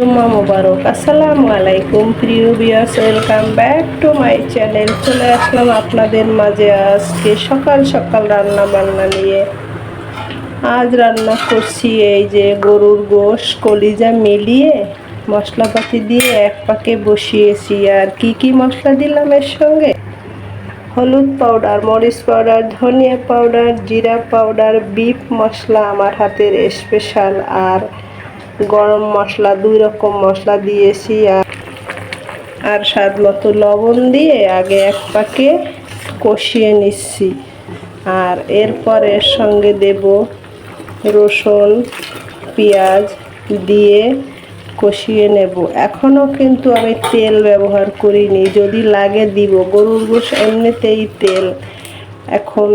জুম্মা মোবারক। আসসালামু আলাইকুম, প্রিয় viewers welcome back to my channel চলে আসলাম আপনাদের মাঝে আজকে সকাল সকাল রান্না বান্না নিয়ে। আজ রান্না করছি এই যে গরুর গোশ, কলিজা মিলিয়ে, মশলাপাতি দিয়ে এক পাকে বসিয়েছি। আর কি কি মশলা দিলাম এর সঙ্গে? হলুদ পাউডার, মরিচ পাউডার, ধনিয়া পাউডার, জিরা পাউডার, বিফ মশলা আমার হাতের স্পেশাল আর গরম মশলা, দুই রকম মশলা দিয়েছি আর আর স্বাদ মতো লবণ দিয়ে আগে এক পাকে কষিয়ে নিচ্ছি। আর এরপর এর সঙ্গে দেব রসুন, পেঁয়াজ দিয়ে কষিয়ে নেব। এখনও কিন্তু আমি তেল ব্যবহার করিনি, যদি লাগে দিব। গরুর গোশ এমনিতেই তেল। এখন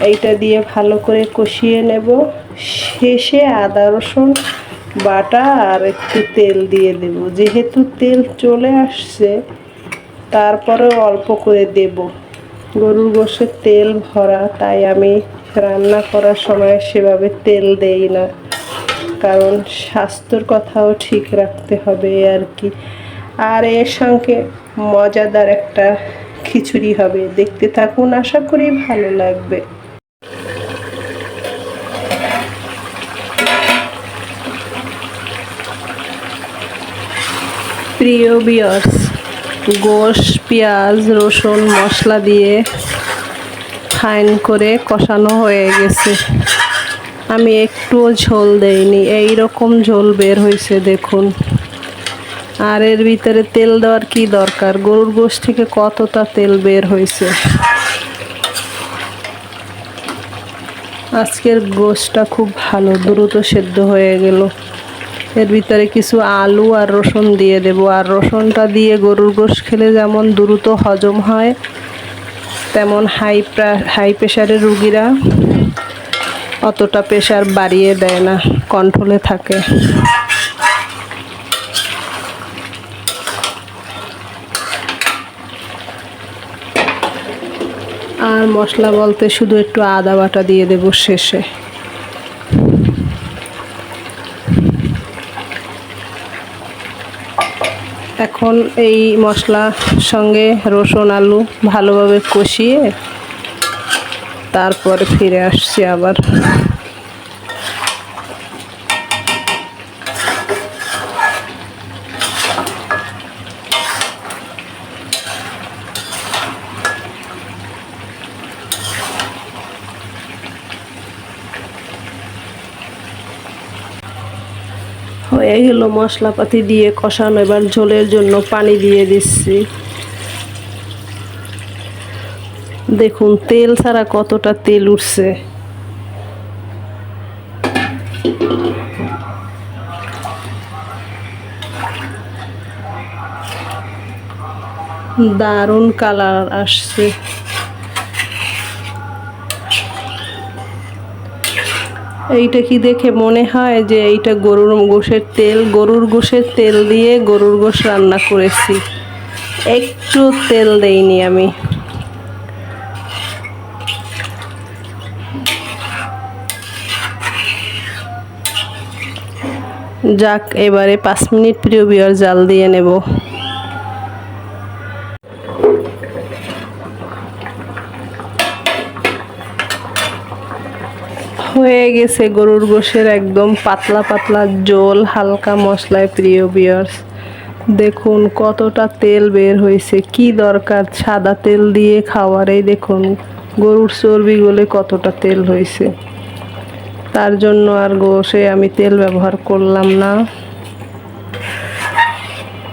এইটা দিয়ে ভালো করে কষিয়ে নেব। শেষে আদা রসুন বাটা আর একটু তেল দিয়ে দেব। যেহেতু তেল চলে আসছে তারপরে অল্প করে দেব। গরুর গোশের তেল ভরা, তাই আমি রান্না করার সময় সেভাবে তেল দেই না। কারণ স্বাস্থ্যর কথাও ঠিক রাখতে হবে আর কি। আর এর সঙ্গে মজাদার একটা খিচুড়ি হবে। দেখতে থাকুন, আশা করি ভালো লাগবে। প্রিয় বিয়ার্স, গোশ, পেঁয়াজ, রসুন, মশলা দিয়ে ফাইন করে কষানো হয়ে গেছে। আমি একটুও ঝোল দেইনি এই রকম ঝোল বের হয়েছে দেখুন। আর এর ভিতরে তেল দেওয়ার কি দরকার? গরুর গোশ থেকে কতটা তেল বের হয়েছে আজকের গোশটা খুব ভালো, দ্রুত সেদ্ধ হয়ে গেল। এর ভিতরে কিছু আলু আর রসুন দিয়ে দেব। আর রসুনটা দিয়ে গরুর গোশ খেলে যেমন দ্রুত হজম হয়, তেমন হাই হাই প্রেশারের রুগীরা অতটা প্রেশার বাড়িয়ে দেয় না কন্ট্রোলে থাকে। আর মশলা বলতে শুধু একটু আদা বাটা দিয়ে দেব শেষে। এখন এই মশলা সঙ্গে রসুন আলু ভালোভাবে কষিয়ে তারপরে ফিরে আসছি আবার। হয়ে গেল মশলাপাতি দিয়ে কষানো, এবার ঝোলের জন্য পানি দিয়ে দিচ্ছি। দেখুন, তেল ছাড়া কতটা তেল উঠছে। দারুণ কালার আসছে। এইটা কি দেখে মনে হয় যে এইটা গরুর গোশের তেল? গরুর গোশের তেল দিয়ে গরুর গোশ রান্না করেছি। একটু তেল দেইনি আমি। যাক, এবারে পাঁচ মিনিট প্রিয় বিয়ার জাল দিয়ে নেব। হয়ে গেছে গরুর গোশের একদম পাতলা পাতলা জোল, হালকা মশলায় প্রিয় বিয়ার্স দেখুন কতটা তেল বের হয়েছে, কি দরকার সাদা তেল দিয়ে খাওয়ার? এই দেখুন গরুর চর্বি গলে কতটা তেল হয়েছে। তার জন্য আর গোশে আমি তেল ব্যবহার করলাম না।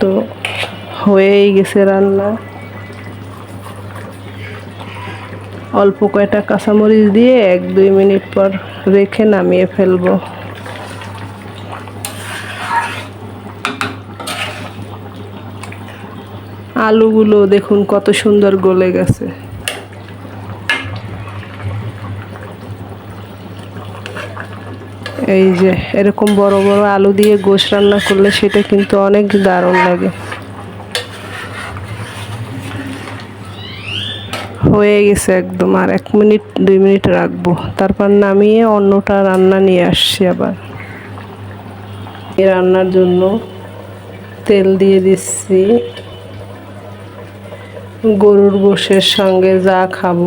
তো হয়েই গেছে রান্না। অল্প কয়টা কাঁচামরিচ দিয়ে এক, দুই মিনিট পর রেখে নামিয়ে ফেলব। আলুগুলো দেখুন কত সুন্দর গলে গেছে। এই যে এরকম বড় বড় আলু দিয়ে গোশ রান্না করলে সেটা কিন্তু অনেক দারুণ লাগে। হয়ে গেছে একদম, আর এক মিনিট, দুই মিনিট রাখব। তারপর নামিয়ে অন্যটা রান্না নিয়ে আসছি আবার। এই রান্নার জন্য তেল দিয়ে দিচ্ছি। গরুর গোশের সঙ্গে যা খাব।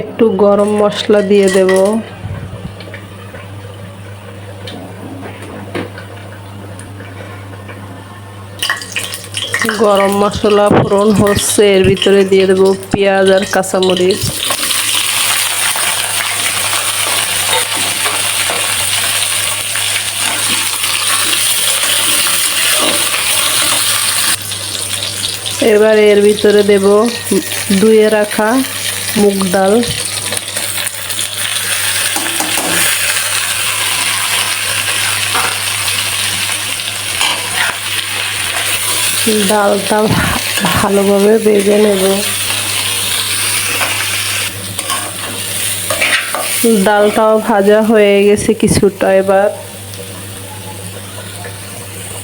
একটু গরম মশলা দিয়ে দেব। গরম মশলা ফোড়ন হচ্ছে, এর ভিতরে দিয়ে দেবো পেঁয়াজ আর কাঁচামরিচ। এবার এর ভিতরে দেব ধুয়ে রাখা মুগ ডাল। ডালটা ভালোভাবে বেজে নেব। ডালটাও ভাজা হয়ে গেছে কিছুটা এবার।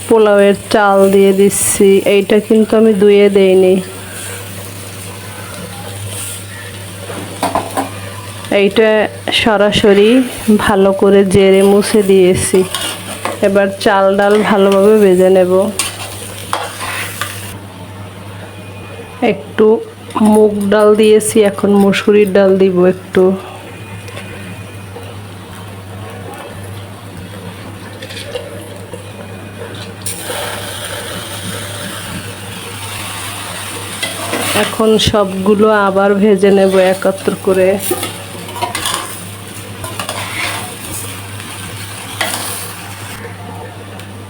পোলাওয়ের চাল দিয়ে দিচ্ছি। এইটা কিন্তু আমি ধুয়ে দেইনি। এইটা সরাসরি ভালো করে জেরে মুছে দিয়েছি। এবার চাল ডাল ভালোভাবে ভেজে নেব। একটু মুগ ডাল দিয়েছি, এখন মুসুরির ডাল দিব একটু। এখন সবগুলো আবার ভেজে নেব একত্র করে।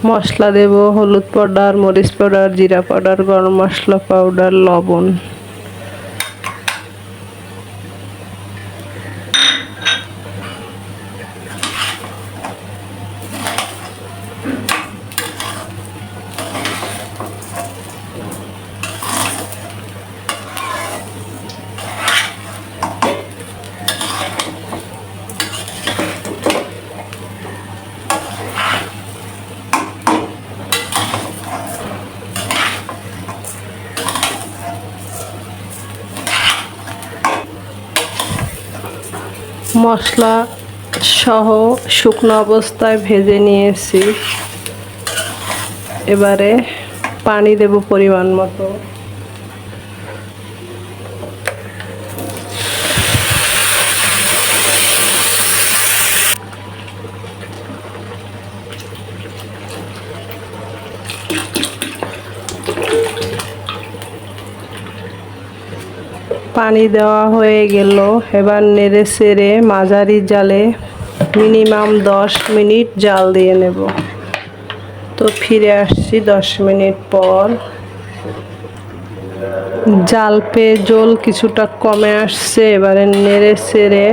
মশলা দেব হলুদ পাউডার মরিচ পাউডার জিরা পাউডার গরম মশলা পাউডার লবণ। মশলা সহ শুকনো অবস্থায় ভেজে নিয়েছি। এবারে পানি দেব পরিমাণ মতো। পানি দেওয়া হয়ে গেল। এবার নেড়ে সেড়ে মাঝারি জালে মিনিমাম দশ মিনিট জাল দিয়ে নেব। তো ফিরে আসছি দশ মিনিট পর। জাল পেয়ে জল কিছুটা কমে আসছে, এবারে নেড়ে সেড়ে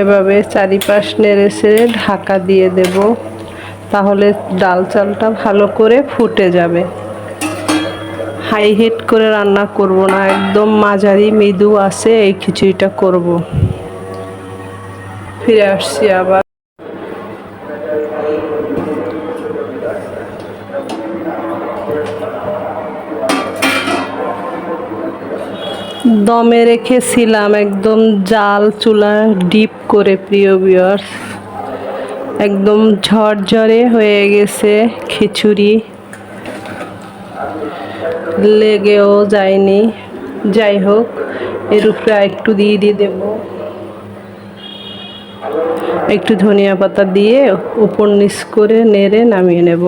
এভাবে চারিপাশ নেড়ে সেড়ে ঢাকা দিয়ে দেব। তাহলে ডাল চালটা ভালো করে ফুটে যাবে। হাই হিট করে রান্না করব না, একদম মাঝারি মৃদু আছে, এই খিচুড়িটা করব। ফিরে আসছি আবার। দমে রেখেছিলাম একদম জাল চুলা ডিপ করে, প্রিয় বিয়ার্স একদম ঝরঝরে হয়ে গেছে খিচুড়ি। লেগেও যায়নি। যাই হোক এর উপরে একটু দিয়ে দিয়ে দেব। একটু ধনিয়া পাতা দিয়ে উপর নিচ করে নেড়ে নামিয়ে নেব।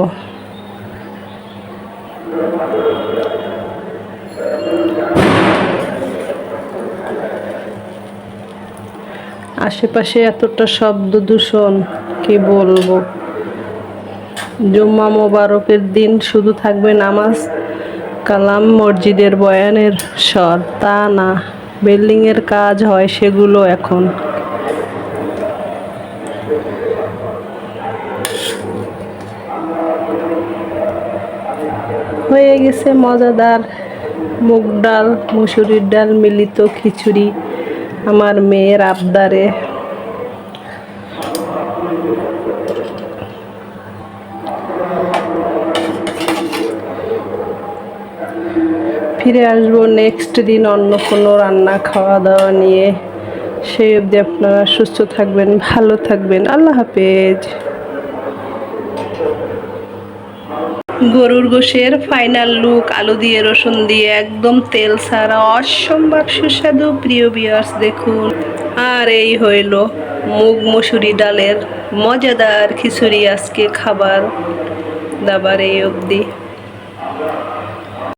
আশেপাশে এতটা শব্দ দূষণ, কি বলব? জুম্মা মোবারকের দিন শুধু থাকবে নামাজ কালাম মসজিদের বয়ানের স্বর, তা না, বিল্ডিংয়ের কাজ হয় সেগুলো এখন। হয়ে গেছে মজাদার মুগ ডাল, মুসুরির ডাল, মিলিত খিচুড়ি। আমার মেয়ের আবদারে ফিরে আসব নেক্সট দিন অন্য কোনো রান্না খাওয়া দাওয়া নিয়ে। সেই অবধি আপনারা সুস্থ থাকবেন, ভালো থাকবেন। আল্লাহ হাফেজ। গরুর গোশের ফাইনাল লুক আলু দিয়ে রসুন দিয়ে একদম তেল ছাড়া অসম্ভব সুস্বাদু। প্রিয় বিয়ার্স দেখুন। আর এই হইল মুগ মসুরি ডালের মজাদার খিচুড়ি আজকে খাবার দাবার এই অবধি।